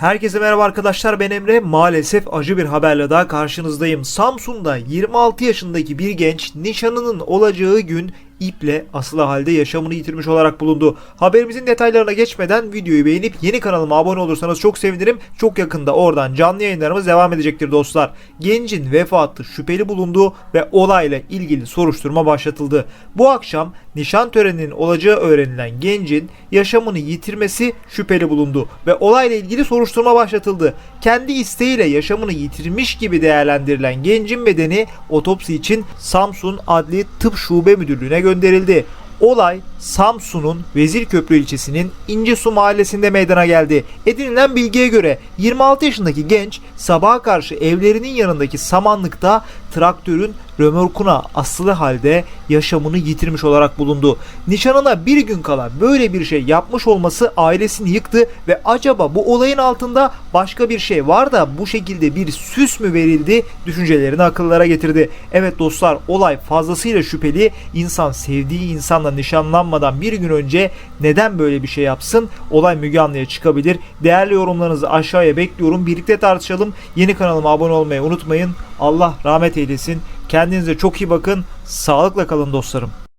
Herkese merhaba arkadaşlar ben Emre. Maalesef acı bir haberle daha karşınızdayım. Samsun'da 26 yaşındaki bir genç nişanının olacağı gün iple asılı halde yaşamını yitirmiş olarak bulundu. Haberimizin detaylarına geçmeden videoyu beğenip yeni kanalıma abone olursanız çok sevinirim. Çok yakında oradan canlı yayınlarımız devam edecektir dostlar. Gencin vefatı şüpheli bulundu ve olayla ilgili soruşturma başlatıldı. Bu akşam nişan töreninin olacağı öğrenilen gencin yaşamını yitirmesi şüpheli bulundu ve olayla ilgili soruşturma başlatıldı. Kendi isteğiyle yaşamını yitirmiş gibi değerlendirilen gencin bedeni otopsi için Samsun Adli Tıp Şube Müdürlüğü'ne gönderildi. Olay Samsun'un Vezirköprü ilçesinin İncesu mahallesinde meydana geldi. Edinilen bilgiye göre 26 yaşındaki genç sabaha karşı evlerinin yanındaki samanlıkta traktörün römorkuna asılı halde yaşamını yitirmiş olarak bulundu. Nişanına bir gün kala böyle bir şey yapmış olması ailesini yıktı ve acaba bu olayın altında başka bir şey var da bu şekilde bir süs mü verildi düşüncelerini akıllara getirdi. Evet dostlar olay fazlasıyla şüpheli. İnsan sevdiği insanla nişanlanmadan bir gün önce neden böyle bir şey yapsın? Olay Müge Anlı'ya çıkabilir. Değerli yorumlarınızı aşağıya bekliyorum. Birlikte tartışalım. Yeni kanalıma abone olmayı unutmayın. Allah rahmet eylesin. Kendinize çok iyi bakın. Sağlıkla kalın dostlarım.